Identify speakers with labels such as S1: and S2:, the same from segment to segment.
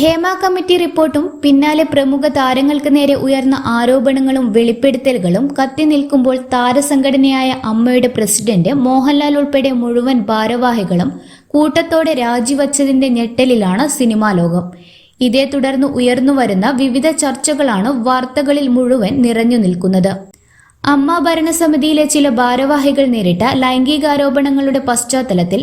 S1: Hema committee റിപ്പോർട്ടും പിന്നാലെ പ്രമുഖ താരങ്ങൾക്ക് നേരെ ഉയർന്ന ആരോപണങ്ങളും വെളിപ്പെടുത്തലുകളും കത്തി നിൽക്കുമ്പോൾ താരസംഘടനയായ അമ്മയുടെ പ്രസിഡന്റ് മോഹൻലാൽ ഉൾപ്പെടെ മുഴുവൻ ഭാരവാഹികളും കൂട്ടത്തോടെ രാജിവച്ചതിന്റെ ഞെട്ടലിലാണ് സിനിമാ ലോകം. ഇതേ തുടർന്ന് ഉയർന്നുവരുന്ന വിവിധ ചർച്ചകളാണ് വാർത്തകളിൽ മുഴുവൻ നിറഞ്ഞു നിൽക്കുന്നത്. അമ്മ ഭരണസമിതിയിലെ ചില ഭാരവാഹികൾ നേരിട്ട ലൈംഗികാരോപണങ്ങളുടെ പശ്ചാത്തലത്തിൽ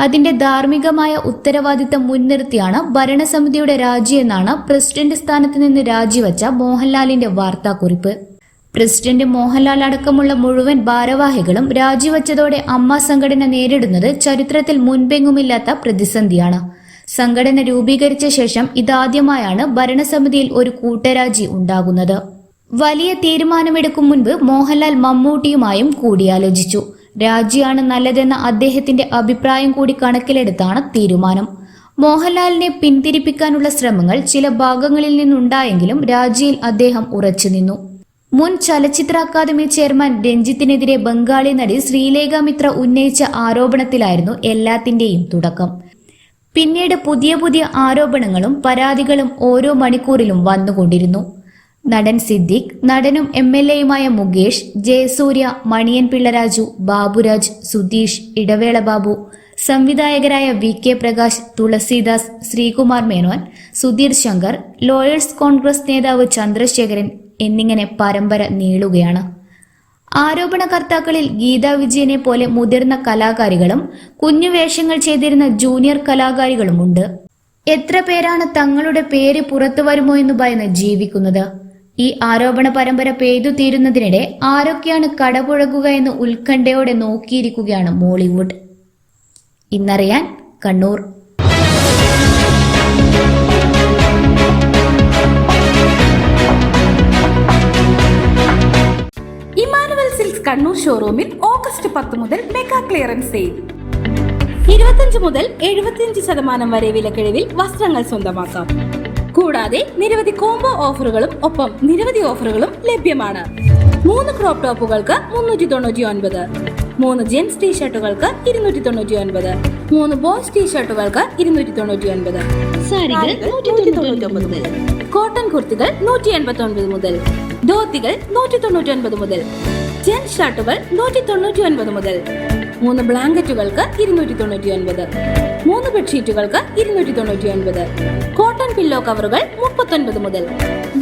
S1: അതിന്റെ ധാർമ്മികമായ ഉത്തരവാദിത്തം മുൻനിർത്തിയാണ് ഭരണസമിതിയുടെ രാജിയെന്നാണ് പ്രസിഡന്റ് സ്ഥാനത്ത് നിന്ന് രാജിവച്ച മോഹൻലാലിന്റെ വാർത്താക്കുറിപ്പ്. പ്രസിഡന്റ് മോഹൻലാൽ അടക്കമുള്ള മുഴുവൻ ഭാരവാഹികളും രാജിവച്ചതോടെ അമ്മ സംഘടന നേരിടുന്നത് ചരിത്രത്തിൽ മുൻപെങ്ങുമില്ലാത്ത പ്രതിസന്ധിയാണ്. സംഘടന രൂപീകരിച്ച ശേഷം ഇതാദ്യമായാണ് ഭരണസമിതിയിൽ ഒരു കൂട്ടരാജി ഉണ്ടാകുന്നത്. വലിയ തീരുമാനമെടുക്കും മുൻപ് മോഹൻലാൽ മമ്മൂട്ടിയുമായും കൂടിയാലോചിച്ചു. രാജിയാണ് നല്ലതെന്ന അദ്ദേഹത്തിന്റെ അഭിപ്രായം കൂടി കണക്കിലെടുത്താണ് തീരുമാനം. മോഹൻലാലിനെ പിന്തിരിപ്പിക്കാനുള്ള ശ്രമങ്ങൾ ചില ഭാഗങ്ങളിൽ നിന്നുണ്ടായെങ്കിലും രാജിയിൽ അദ്ദേഹം ഉറച്ചുനിന്നു മുൻ ചലച്ചിത്ര അക്കാദമി ചെയർമാൻ രഞ്ജിത്തിനെതിരെ ബംഗാളി നടി ശ്രീലേഖ മിത്ര ഉന്നയിച്ച ആരോപണത്തിലായിരുന്നു എല്ലാത്തിന്റെയും തുടക്കം. പിന്നീട് പുതിയ പുതിയ ആരോപണങ്ങളും പരാതികളും ഓരോ മണിക്കൂറിലും വന്നുകൊണ്ടിരുന്നു. നടൻ സിദ്ദിഖ് നടനും എം എൽ എയുമായ മുകേഷ് ജയസൂര്യ മണിയൻ പിള്ളരാജു ബാബുരാജ് സുധീഷ് ഇടവേള Babu സംവിധായകരായ V K Prakash Thulasidas Sreekumar Menon Sudheer Shankar lawyers Congress നേതാവ് ചന്ദ്രശേഖരൻ എന്നിങ്ങനെ പരമ്പര നീളുകയാണ്. ആരോപണകർത്താക്കളിൽ ഗീതാ വിജയനെ പോലെ മുതിർന്ന കലാകാരികളും കുഞ്ഞു വേഷങ്ങൾ ചെയ്തിരുന്ന ജൂനിയർ കലാകാരികളുമുണ്ട്. എത്ര പേരാണ് തങ്ങളുടെ പേര് പുറത്തു വരുമോ എന്ന് ഭയന്ന് ജീവിക്കുന്നത്? ഈ ആരോപണ പരമ്പര പെയ്തു തീരുന്നതിനിടെ ആരൊക്കെയാണ് കടപുഴകുക എന്ന് ഉത്കണ്ഠയോടെ നോക്കിയിരിക്കുകയാണ് മോളിവുഡ്. ഇന്നറിയാൻ കണ്ണൂർ.
S2: കണ്ണൂർ ഷോറൂമിൽ ഓഗസ്റ്റ് പത്ത് മുതൽ മെഗാ ക്ലിയറൻസ് സെയിൽ ഇരുപത്തഞ്ച് മുതൽ എഴുപത്തിയഞ്ച് ശതമാനം വരെ വിലക്കിഴിവിൽ വസ്ത്രങ്ങൾ സ്വന്തമാക്കാം. കൂടാതെ നിരവധി കോംബോ ഓഫറുകളും ഒപ്പം നിരവധി ഓഫറുകളും ലഭ്യമാണ്. മൂന്ന് ക്രോപ്പ് ടോപ്പുകൾക്ക് മുന്നൂറ്റി തൊണ്ണൂറ്റി ഒൻപത് മൂന്ന് ജെൻസ് ടീഷർട്ടുകൾക്ക് ഇരുന്നൂറ്റി തൊണ്ണൂറ്റി ഒൻപത് മൂന്ന് ബോയ്സ് ടീഷർട്ടുകൾക്ക് ഇരുന്നൂറ്റി തൊണ്ണൂറ്റി ഒൻപത് സാരികൾ നൂറ്റി തൊണ്ണൂറ്റി ഒമ്പത് മുതൽ കോട്ടൺ കുർത്തികൾ നൂറ്റി എൺപത്തി ഒൻപത് മുതൽ. ധോത്തികൾ നൂറ്റി തൊണ്ണൂറ്റി ഒൻപത് മുതൽ. ജെൻസ് ഷർട്ടുകൾ നൂറ്റി തൊണ്ണൂറ്റി ഒൻപത് മുതൽ. മൂന്ന് ബ്ലാങ്കറ്റുകൾക്ക് ഇരുന്നൂറ്റി തൊണ്ണൂറ്റി ഒൻപത് മൂന്ന് ബെഡ്ഷീറ്റുകൾക്ക് ഇരുന്നൂറ്റി തൊണ്ണൂറ്റി ഒൻപത് പില്ലോ കവറുകൾ മുപ്പത്തൊൻപത് മുതൽ.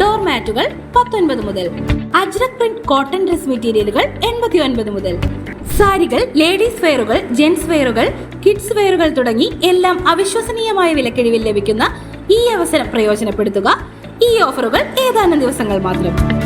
S2: ഡോർമാറ്റുകൾ പത്തൊൻപത് മുതൽ. അജ്രക് പ്രിന്റ് കോട്ടൺ ഡ്രസ് മെറ്റീരിയലുകൾ എൺപത്തി ഒൻപത് മുതൽ. സാരികൾ ലേഡീസ് വെയറുകൾ ജെന്റ്സ് വെയറുകൾ കിഡ്സ് വെയറുകൾ തുടങ്ങി എല്ലാം അവിശ്വസനീയമായ വിലക്കിഴിവിൽ ലഭിക്കുന്ന ഈ അവസരം പ്രയോജനപ്പെടുത്തുക. ഈ ഓഫറുകൾ ഏതാനും ദിവസങ്ങൾ മാത്രം.